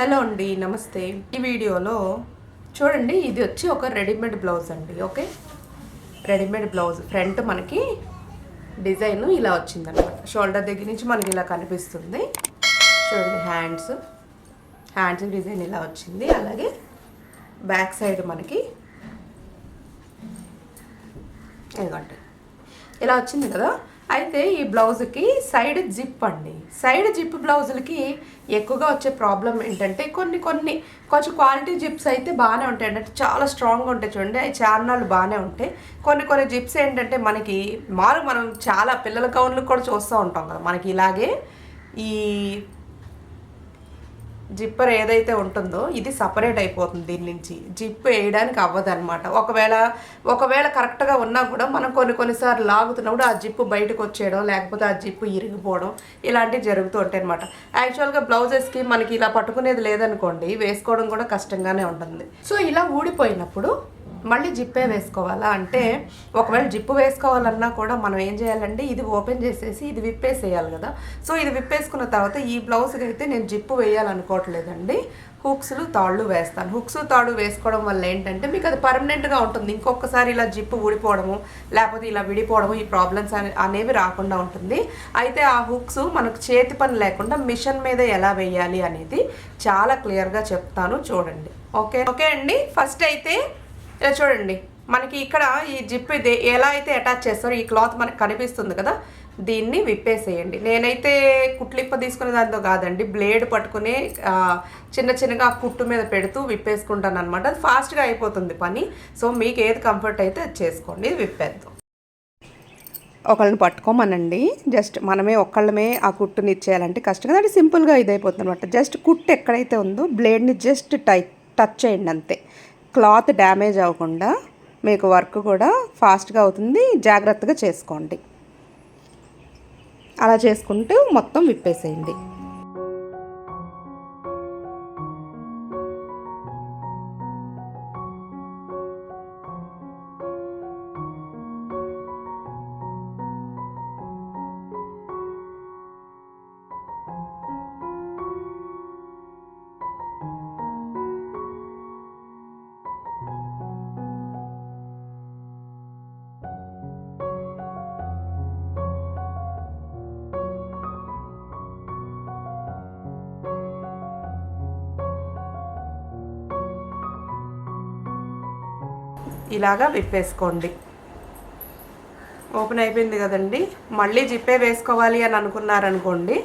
Hello అండి నమస్తే. ఈ వీడియోలో చూడండి ఇది వచ్చి ఒక రెడీమేడ్ బ్లౌజ్ అండి ఓకే? Readymade blouse. ఫ్రంట్ మనకి డిజైన్ ఇలా వచ్చిందనమాట షోల్డర్ దగ్గర నుంచి మనకి ఇలా కనిపిస్తుంది. చూడండి హ్యాండ్స్. హ్యాండ్స్ డిజైన్ ఇలా వచ్చింది. అలాగే బ్యాక్ సైడ్ మనకి ఇదిగోండి. ఇలా వచ్చింది కదా? అయితే ఈ బ్లౌజ్కి సైడ్ జిప్ అండి. సైడ్ జిప్ బ్లౌజులకి ఎక్కువగా వచ్చే ప్రాబ్లం ఏంటంటే కొన్ని కొన్ని కొంచెం క్వాలిటీ జిప్స్ అయితే బాగానే ఉంటాయి. అంటే చాలా స్ట్రాంగ్గా ఉంటాయి చూడండి. అవి చారణాలు బాగానే ఉంటాయి. కొన్ని కొన్ని జిప్స్ ఏంటంటే మనకి మారు మనం చాలా పిల్లల కౌన్లు కూడా చూస్తూ ఉంటాం కదా. మనకి ఇలాగే ఈ జిప్పర్ ఏదైతే ఉంటుందో ఇది సపరేట్ అయిపోతుంది దీని నుంచి. జిప్ వేయడానికి అవ్వదు అనమాట ఒకవేళ ఒకవేళ కరెక్ట్గా ఉన్నా కూడా మనం కొన్ని కొన్నిసార్లు లాగుతున్నప్పుడు ఆ జిప్పు బయటకు వచ్చేయడం లేకపోతే ఆ జిప్పు ఇరిగిపోవడం ఇలాంటివి జరుగుతూ ఉంటాయి అనమాట యాక్చువల్గా బ్లౌజెస్కి మనకి ఇలా పట్టుకునేది లేదనుకోండి వేసుకోవడం కూడా కష్టంగానే ఉంటుంది. సో ఇలా ఊడిపోయినప్పుడు మళ్ళీ జిప్పే వేసుకోవాలా? అంటే ఒకవేళ జిప్పు వేసుకోవాలన్నా కూడా మనం ఏం చేయాలంటే ఇది ఓపెన్ చేసేసి ఇది విప్పేసేయాలి కదా. సో ఇది విప్పేసుకున్న తర్వాత ఈ బ్లౌజ్కి అయితే నేను జిప్పు వేయాలనుకోవట్లేదండి. హుక్స్లు తాళ్ళు వేస్తాను. హుక్స్ తాడు వేసుకోవడం వల్ల ఏంటంటే మీకు అది పర్మనెంట్గా ఉంటుంది. ఇంకొకసారి ఇలా జిప్పు ఊడిపోవడము లేకపోతే ఇలా విడిపోవడము ఈ ప్రాబ్లమ్స్ అనే అనేవి రాకుండా ఉంటుంది. అయితే ఆ హుక్స్ మనకు చేతి పని లేకుండా మిషన్ మీద ఎలా వేయాలి అనేది చాలా క్లియర్గా చెప్తాను చూడండి. ఓకే? ఓకే అండి. ఫస్ట్ అయితే ఇలా చూడండి. మనకి ఇక్కడ ఈ జిప్ ఇది ఎలా అయితే అటాచ్ చేస్తారో ఈ క్లాత్ మనకు కనిపిస్తుంది కదా. దీన్ని విప్పేసేయండి. నేనైతే కుట్లిప్ప తీసుకునే దాంతో కాదండి. బ్లేడ్ పట్టుకుని చిన్న చిన్నగా ఆ కుట్టు మీద పెడుతూ విప్పేసుకుంటాను అనమాట అది ఫాస్ట్గా అయిపోతుంది పని. సో మీకు ఏది కంఫర్ట్ అయితే అది చేసుకోండి. విప్పేద్దాం. ఒకళ్ళని పట్టుకోమనండి. జస్ట్ మనమే ఒక్కళ్ళమే ఆ కుట్టుని ఇచ్చేయాలంటే కష్టం కదా. అది సింపుల్గా ఇదైపోతుంది అనమాట జస్ట్ కుట్టు ఎక్కడైతే ఉందో బ్లేడ్ని జస్ట్ టై టచ్ చేయండి అంతే. క్లాత్ డ్యామేజ్ అవ్వకుండా మీకు వర్క్ కూడా ఫాస్ట్గా అవుతుంది. జాగ్రత్తగా చేసుకోండి. అలా చేసుకుంటూ మొత్తం విప్పేసేయండి. ఇలాగా విప్పేసుకోండి. ఓపెన్ అయిపోయింది కదండి. మళ్ళీ జిప్పే వేసుకోవాలి అని అనుకున్నారనుకోండి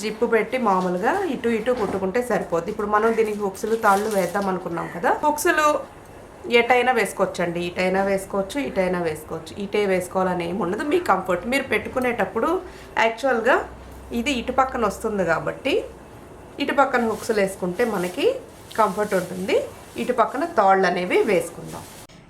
జిప్పు పెట్టి మామూలుగా ఇటు ఇటు కుట్టుకుంటే సరిపోద్ది. ఇప్పుడు మనం దీనికి హుక్స్లు తాళ్ళు వేద్దాం అనుకున్నాం కదా. హుక్స్లు ఎటైనా వేసుకోవచ్చండి. ఇటైనా వేసుకోవచ్చు ఇటైనా వేసుకోవచ్చు. ఇటే వేసుకోవాలని ఏమి ఉండదు. మీ కంఫర్ట్. మీరు పెట్టుకునేటప్పుడు యాక్చువల్గా ఇది ఇటు పక్కన వస్తుంది కాబట్టి ఇటు పక్కన హుక్స్లు వేసుకుంటే మనకి కంఫర్ట్ ఉంటుంది. ఇటు పక్కన తాళ్ళు అనేవి వేసుకుందాం.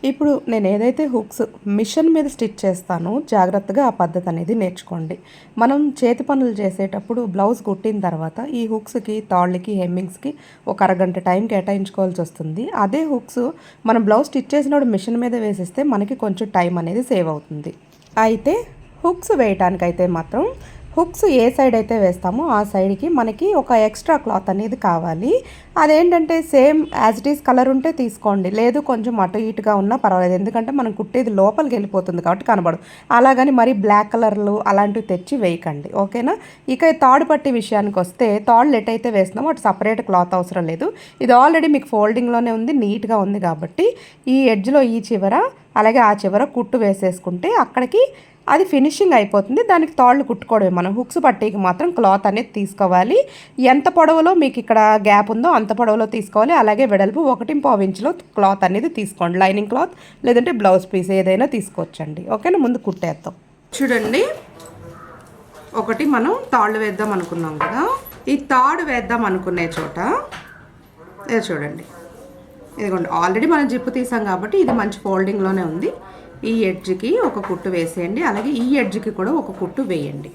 ఇప్పుడు నేను ఏదైతే హుక్స్ మిషన్ మీద స్టిచ్ చేస్తానో జాగ్రత్తగా ఆ పద్ధతి అనేది నేర్చుకోండి. మనం చేతి పనులు చేసేటప్పుడు బ్లౌజ్ కుట్టిన తర్వాత ఈ హుక్స్కి తాళ్ళకి హెమ్మింగ్స్కి ఒక అరగంట టైం కేటాయించుకోవాల్సి వస్తుంది. అదే హుక్స్ మనం బ్లౌజ్ స్టిచ్ చేసినప్పుడు మిషన్ మీద వేసేస్తే మనకి కొంచెం టైం అనేది సేవ్ అవుతుంది. అయితే హుక్స్ వేయటానికైతే మాత్రం హుక్స్ ఏ సైడ్ అయితే వేస్తామో ఆ సైడ్కి మనకి ఒక ఎక్స్ట్రా క్లాత్ అనేది కావాలి. అదేంటంటే same as it is colour ఉంటే తీసుకోండి. లేదు కొంచెం అటు ఇటుగా ఉన్నా పర్వాలేదు. ఎందుకంటే మనం కుట్టేది లోపలికి వెళ్ళిపోతుంది కాబట్టి కనబడదు. అలాగని మరి బ్లాక్ కలర్లు అలాంటివి తెచ్చి వేయకండి. ఓకేనా? ఇక తాడు పట్టి విషయానికి వస్తే తాళ్ళు అయితే వేస్తున్నామో అటు సపరేట్ క్లాత్ అవసరం లేదు. ఇది ఆల్రెడీ మీకు ఫోల్డింగ్లోనే ఉంది నీట్గా ఉంది కాబట్టి ఈ ఎడ్జ్లో ఈ చివర అలాగే ఆ చివర కుట్టు వేసేసుకుంటే అక్కడికి అది ఫినిషింగ్ అయిపోతుంది. దానికి తాళ్ళు కుట్టుకోవడమే. మనం హుక్స్ పట్టేకి మాత్రం క్లాత్ అనేది తీసుకోవాలి. ఎంత పొడవులో మీకు ఇక్కడ గ్యాప్ ఉందో అంత పొడవులో తీసుకోవాలి. అలాగే వెడల్పు ఒకటి పావు ఇంచులో క్లాత్ అనేది తీసుకోండి. లైనింగ్ క్లాత్ లేదంటే బ్లౌజ్ పీస్ ఏదైనా తీసుకోవచ్చండి. ఓకేనా? ముందు కుట్టేద్దాం. చూడండి. ఒకటి మనం తాళ్ళు వేద్దాం అనుకున్నాం కదా. ఈ తాడు వేద్దాం అనుకునే చోట ఇది చూడండి. ఇదిగోండి. ఆల్రెడీ మనం జిప్పు తీసాం కాబట్టి ఇది మంచి ఫోల్డింగ్లోనే ఉంది. ఈ ఎడ్జ్కి ఒక కుట్టు వేసేయండి. అలాగే ఈ ఎడ్జ్కి కూడా ఒక కుట్టు వేయండి.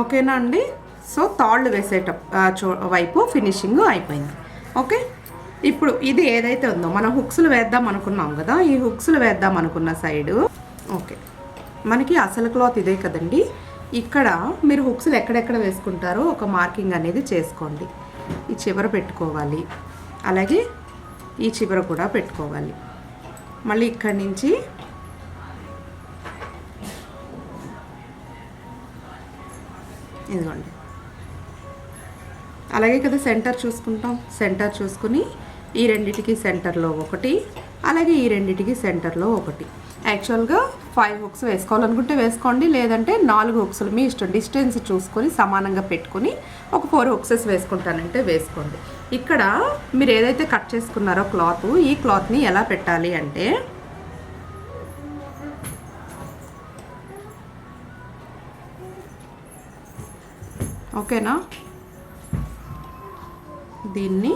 ఓకేనా అండి? సో తాళ్ళు వేసేట చో వైపు ఫినిషింగ్ అయిపోయింది. ఓకే? ఇప్పుడు ఇది ఏదైతే ఉందో మనం హుక్స్లు వేద్దాం అనుకున్నాం కదా ఈ హుక్స్లు వేద్దాం అనుకున్న సైడు ఓకే. మనకి అసలు క్లాత్ ఇదే కదండి. ఇక్కడ మీరు హుక్స్లు ఎక్కడెక్కడ వేసుకుంటారో ఒక మార్కింగ్ అనేది చేసుకోండి. ఈ చివర పెట్టుకోవాలి. అలాగే ఈ చివర కూడా పెట్టుకోవాలి. మళ్ళీ ఇక్కడి నుంచి ఇదిగోండి. అలాగే కదా సెంటర్ చూసుకుంటాం. సెంటర్ చూసుకుని ఈ రెండిటికి సెంటర్లో ఒకటి అలాగే ఈ రెండిటికి సెంటర్లో ఒకటి. యాక్చువల్గా ఫైవ్ హుక్స్ వేసుకోవాలనుకుంటే వేసుకోండి లేదంటే నాలుగు హుక్స్లు మీ ఇష్టం డిస్టెన్స్ చూసుకొని సమానంగా పెట్టుకుని ఒక ఫోర్ హుక్సెస్ వేసుకుంటానంటే వేసుకోండి. ఇక్కడ మీరు ఏదైతే కట్ చేసుకున్నారో క్లాత్ ఈ క్లాత్ని ఎలా పెట్టాలి అంటే ఓకేనా? దీన్ని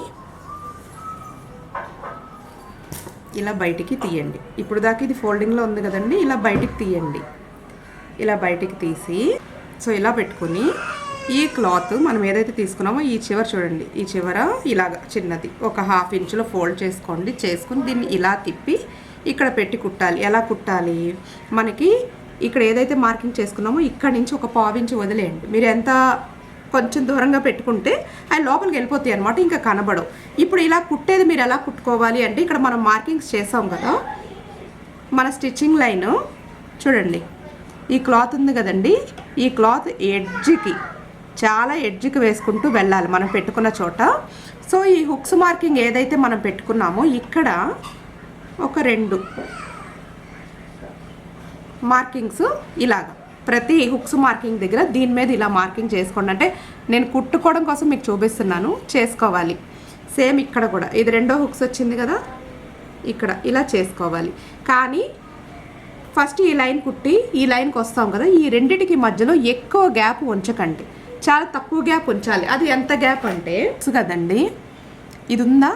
ఇలా బయటికి తీయండి. ఇప్పుడు దాకా ఇది ఫోల్డింగ్లో ఉంది కదండి ఇలా బయటికి తీయండి. ఇలా బయటికి తీసి సో ఇలా పెట్టుకుని ఈ క్లాత్ మనం ఏదైతే తీసుకున్నామో ఈ చివర చూడండి ఈ చివర ఇలాగ చిన్నది. ఒక హాఫ్ ఇంచులో ఫోల్డ్ చేసుకోండి చేసుకుని దీన్ని ఇలా తిప్పి ఇక్కడ పెట్టి కుట్టాలి. ఎలా కుట్టాలి? మనకి ఇక్కడ ఏదైతే మార్కింగ్ చేసుకున్నామో ఇక్కడ నుంచి ఒక పావించి వదిలేయండి. మీరు ఎంత కొంచెం దూరంగా పెట్టుకుంటే అవి లోపలికి వెళ్ళిపోతాయి అనమాట ఇంకా కనబడవు. ఇప్పుడు ఇలా కుట్టేది మీరు ఎలా కుట్టుకోవాలి అంటే ఇక్కడ మనం మార్కింగ్స్ చేసాం కదా మన స్టిచ్చింగ్ లైన్ చూడండి ఈ క్లాత్ ఉంది కదండి ఈ క్లాత్ ఎడ్జ్కి చాలా ఎడ్జ్కి వేసుకుంటూ వెళ్ళాలి మనం పెట్టుకున్న చోట. సో ఈ హుక్స్ మార్కింగ్ ఏదైతే మనం పెట్టుకున్నామో ఇక్కడ ఒక రెండు మార్కింగ్స్ ఇలాగా. ప్రతి హుక్స్ మార్కింగ్ దగ్గర దీని మీద ఇలా మార్కింగ్ చేసుకోండి. అంటే నేను కుట్టుకోవడం కోసం మీకు చూపిస్తున్నాను. చేసుకోవాలి. సేమ్ ఇక్కడ కూడా. ఇది రెండో హుక్స్ వచ్చింది కదా? ఇక్కడ ఇలా చేసుకోవాలి. కానీ ఫస్ట్ ఈ లైన్ కుట్టి ఈ లైన్కి వస్తాం కదా? ఈ రెండిటికి మధ్యలో ఎక్కువ గ్యాప్ ఉంచకండి. చాలా తక్కువ గ్యాప్ ఉంచాలి. అది ఎంత గ్యాప్ అంటే కదండి? ఇది ఉందా?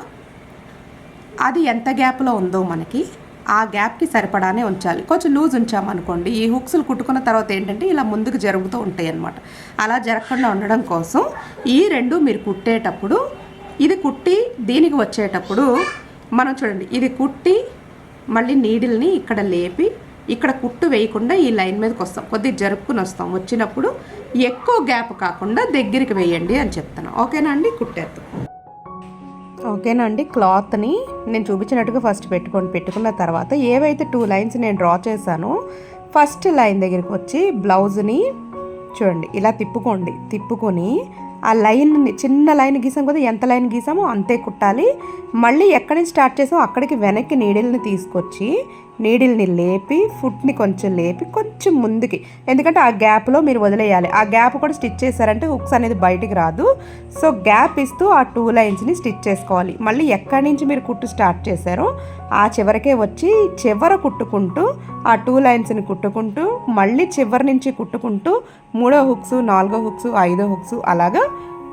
అది ఎంత గ్యాప్లో ఉందో మనకి? ఆ గ్యాప్కి సరిపడానే ఉంచాలి. కొంచెం లూజ్ ఉంచామనుకోండి ఈ హుక్స్లు కుట్టుకున్న తర్వాత ఏంటంటే ఇలా ముందుకు జరుగుతూ ఉంటాయి అన్నమాట అలా జరగకుండా ఉండడం కోసం ఈ రెండు మీరు కుట్టేటప్పుడు ఇది కుట్టి దీనికి వచ్చేటప్పుడు మనం చూడండి ఇది కుట్టి మళ్ళీ నీడిల్ని ఇక్కడ లేపి ఇక్కడ కుట్టు వేయకుండా ఈ లైన్ మీదకి వస్తాం. కొద్దిగా జరుపుకుని వస్తాం. వచ్చినప్పుడు ఎక్కువ గ్యాప్ కాకుండా దగ్గరికి వేయండి అని చెప్తాను ఓకేనా అండి? కుట్టేద్దాం. ఓకేనా అండి క్లాత్ని నేను చూపించినట్టుగా ఫస్ట్ పెట్టుకొని పెట్టుకున్న తర్వాత ఏవైతే టూ లైన్స్ నేను డ్రా చేశానో ఫస్ట్ లైన్ దగ్గరికి వచ్చి బ్లౌజ్ని చూడండి ఇలా తిప్పుకోండి. తిప్పుకొని ఆ లైన్ని చిన్న లైన్ గీసాం కదా ఎంత లైన్ గీసామో అంతే కుట్టాలి. మళ్ళీ ఎక్కడి నుంచి స్టార్ట్ చేసామో అక్కడికి వెనక్కి నీడిల్ని తీసుకొచ్చి నీడిల్ని లేపి ఫుట్ని కొంచెం లేపి కొంచెం ముందుకి. ఎందుకంటే ఆ గ్యాప్లో మీరు వదిలేయాలి. ఆ గ్యాప్ కూడా స్టిచ్ చేశారంటే హుక్స్ అనేది బయటికి రాదు. సో గ్యాప్ ఇస్తూ ఆ టూ లైన్స్ని స్టిచ్ చేసుకోవాలి. మళ్ళీ ఎక్కడి నుంచి మీరు కుట్టు స్టార్ట్ చేశారో ఆ చివరికే వచ్చి చివర కుట్టుకుంటూ ఆ టూ లైన్స్ని కుట్టుకుంటూ మళ్ళీ చివరి నుంచి కుట్టుకుంటూ మూడో హుక్స్ నాలుగో హుక్స్ ఐదో హుక్స్ అలాగా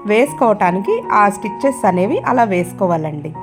వేసుకోవటానికి ఆ స్టిచ్చెస్ అనేవి అలా వేసుకోవాలండి.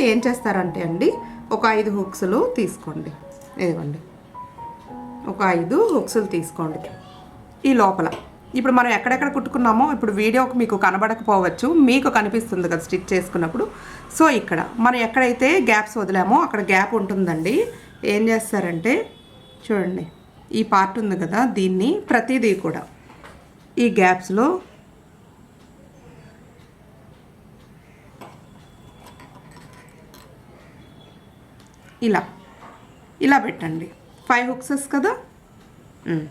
ఏం చేస్తారంటే అండి ఒక ఐదు హుక్స్లు తీసుకోండి. ఇదిగోండి. ఒక ఐదు హుక్స్లు తీసుకోండి. ఈ లోపల. ఇప్పుడు మనం ఎక్కడెక్కడ కుట్టుకున్నామో ఇప్పుడు వీడియోకి మీకు కనబడకపోవచ్చు మీకు కనిపిస్తుంది కదా స్టిచ్ చేసుకున్నప్పుడు. సో ఇక్కడ మనం ఎక్కడైతే గ్యాప్స్ వదిలామో అక్కడ గ్యాప్ ఉంటుందండి. ఏం చేస్తారంటే చూడండి. ఈ పార్ట్ ఉంది కదా దీన్ని ప్రతిదీ కూడా ఈ గ్యాప్స్లో ఇలా. ఇలా పెట్టండి. ఫైవ్ హుక్సెస్ కదా? Hmm. ఉమ్.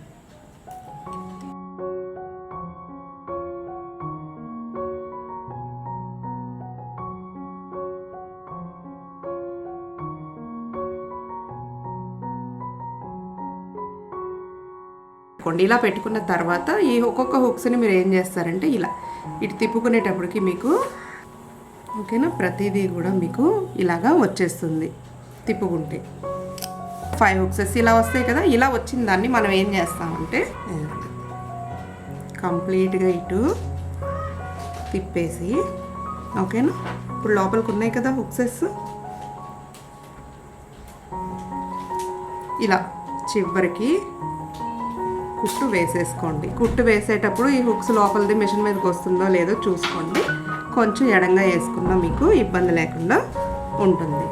పెట్టుకోండి ఇలా పెట్టుకున్న తర్వాత ఈ ఒక్కొక్క హుక్స్ని మీరు ఏం చేస్తారంటే ఇలా. ఇటు తిప్పుకునేటప్పటికి మీకు ఓకేనా? ప్రతిదీ కూడా మీకు ఇలాగా వచ్చేస్తుంది. తిప్పుకుంటే. ఫైవ్ హుక్సెస్ ఇలా వస్తాయి కదా ఇలా వచ్చిన దాన్ని మనం ఏం చేస్తామంటే కంప్లీట్గా ఇటు తిప్పేసి ఓకేనా ఇప్పుడు లోపలికి ఉన్నాయి కదా హుక్సెస్ ఇలా చివరికి కుట్టు వేసేసుకోండి. కుట్టు వేసేటప్పుడు ఈ హుక్స్ లోపలిది మిషన్ మీదకి వస్తుందో లేదో చూసుకోండి. కొంచెం ఎడంగా వేసుకున్నా మీకు ఇబ్బంది లేకుండా ఉంటుంది.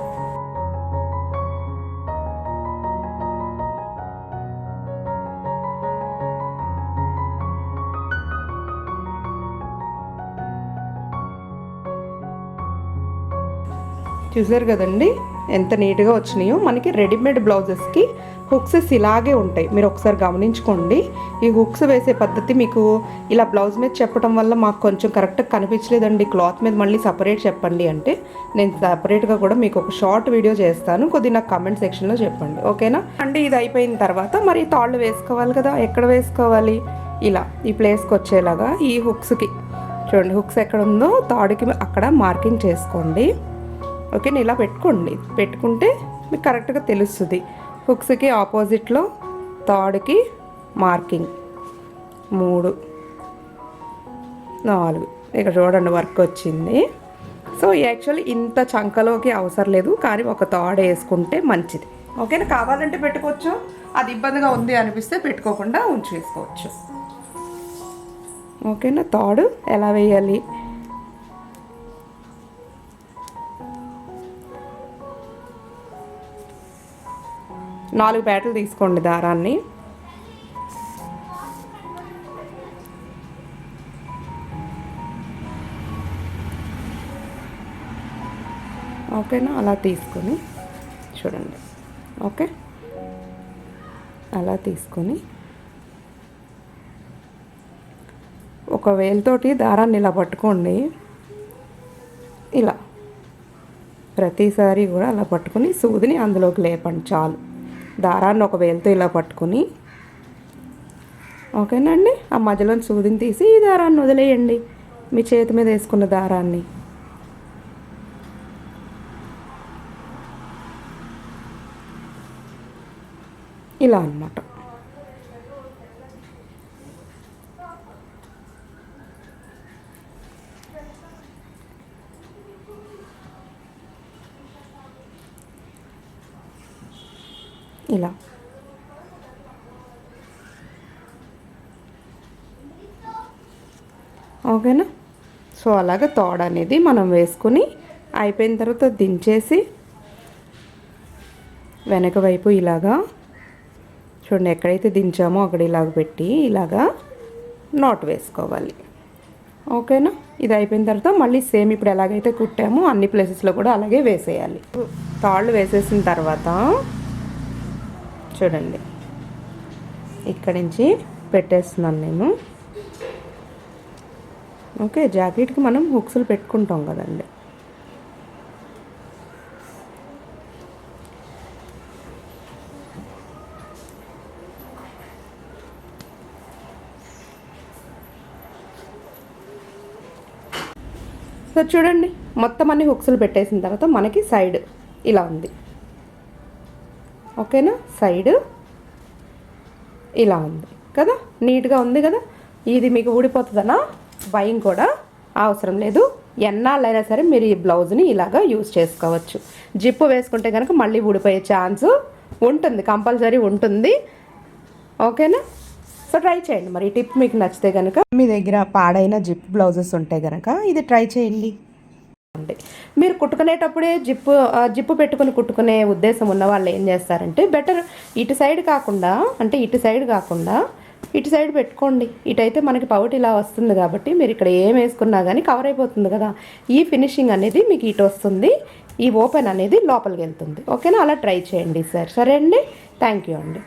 చూసారు కదండి? ఎంత నీట్గా వచ్చినాయో. మనకి రెడీమేడ్ బ్లౌజెస్కి హుక్సెస్ ఇలాగే ఉంటాయి. మీరు ఒకసారి గమనించుకోండి. ఈ హుక్స్ వేసే పద్ధతి మీకు ఇలా బ్లౌజ్ మీద చెప్పడం వల్ల మాకు కొంచెం కరెక్ట్గా కనిపించలేదండి. క్లాత్ మీద మళ్ళీ సపరేట్ చెప్పండి అంటే నేను సపరేట్గా కూడా మీకు ఒక షార్ట్ వీడియో చేస్తాను. కొద్దిగా నాకు కమెంట్ సెక్షన్లో చెప్పండి. ఓకేనా? అంటే ఇది అయిపోయిన తర్వాత మరి తాళ్ళు వేసుకోవాలి కదా. ఎక్కడ వేసుకోవాలి? ఇలా ఈ ప్లేస్కి వచ్చేలాగా ఈ హుక్స్కి. చూడండి హుక్స్ ఎక్కడ ఉందో తాడుకి అక్కడ మార్కింగ్ చేసుకోండి. ఓకే ఇలా పెట్టుకోండి. పెట్టుకుంటే మీకు కరెక్ట్గా తెలుస్తుంది. హుక్స్కి ఆపోజిట్లో థర్డ్కి మార్కింగ్. మూడు నాలుగు. ఇక్కడ చూడండి వర్క్ వచ్చింది. సో యాక్చువల్లీ ఇంత చంకలోకి అవసరం లేదు కానీ ఒక తాడు వేసుకుంటే మంచిది. ఓకేనా? కావాలంటే పెట్టుకోవచ్చు. అది ఇబ్బందిగా ఉంది అనిపిస్తే పెట్టుకోకుండా ఉంచేసుకోవచ్చు. ఓకేనా? తాడు ఎలా వేయాలి? నాలుగు బ్యాటలు తీసుకోండి దారాన్ని. ఓకేనా? అలా తీసుకొని చూడండి. ఓకే? అలా తీసుకొని ఒక వేలుతోటి దారాన్ని ఇలా పట్టుకోండి. ఇలా. ప్రతిసారి కూడా అలా పట్టుకొని సూదిని అందులోకి లేపండి చాలు. దారాన్ని ఒక వేలతో ఇలా పట్టుకొని ఓకేనండి? ఆ మధ్యలో సూదిని తీసి ఈ దారాన్ని వదిలేయండి. మీ చేతి మీద వేసుకున్న దారాన్ని. ఇలా అన్నమాట ఇలా ఓకేనా సో అలాగ తోడ అనేది మనం వేసుకొని అయిపోయిన తర్వాత దించేసి వెనక వైపు ఇలాగా చూడండి ఎక్కడైతే దించామో అక్కడ ఇలాగ పెట్టి ఇలాగా నాట్ వేసుకోవాలి. ఓకేనా? ఇది అయిపోయిన తర్వాత మళ్ళీ సేమ్ ఇప్పుడు ఎలాగైతే కుట్టామో అన్ని ప్లేసెస్లో కూడా అలాగే వేసేయాలి. తాళ్ళు వేసేసిన తర్వాత చూడండి. ఇక్కడి నుంచి పెట్టేస్తున్నాను నేను. ఓకే జాకెట్కి మనం హుక్స్లు పెట్టుకుంటాం కదండి. సో చూడండి మొత్తం అన్ని హుక్స్లు పెట్టేసిన తర్వాత మనకి సైడ్ ఇలా ఉంది. ఓకేనా? సైడ్ ఇలా ఉంది. కదా? నీట్గా ఉంది కదా? ఇది మీకు ఊడిపోతుందనా? భయం కూడా అవసరం లేదు. ఎన్నాళ్ళైనా సరే మీరు ఈ బ్లౌజ్ని ఇలాగా యూజ్ చేసుకోవచ్చు. జిప్పు వేసుకుంటే కనుక మళ్ళీ ఊడిపోయే ఛాన్స్ ఉంటుంది కంపల్సరీ ఉంటుంది. ఓకేనా? సో ట్రై చేయండి. మరి ఈ టిప్ మీకు నచ్చితే కనుక మీ దగ్గర పాడైన జిప్ బ్లౌజెస్ ఉంటే కనుక ఇది ట్రై చేయండి. మీరు కుట్టుకునేటప్పుడే జిప్పు జిప్పు పెట్టుకుని కుట్టుకునే ఉద్దేశం ఉన్న వాళ్ళు ఏం చేస్తారంటే బెటర్ ఇటు సైడ్ కాకుండా అంటే ఇటు సైడ్ కాకుండా ఇటు సైడ్ పెట్టుకోండి. ఇటైతే మనకి పౌట్ ఇలా వస్తుంది కాబట్టి మీరు ఇక్కడ ఏం వేసుకున్నా కానీ కవర్ అయిపోతుంది కదా. ఈ ఫినిషింగ్ అనేది మీకు ఇటు వస్తుంది. ఈ ఓపెన్ అనేది లోపలికి వెళ్తుంది. ఓకేనా అలా ట్రై చేయండి సార్. సరే అండి? థ్యాంక్ యూ అండి.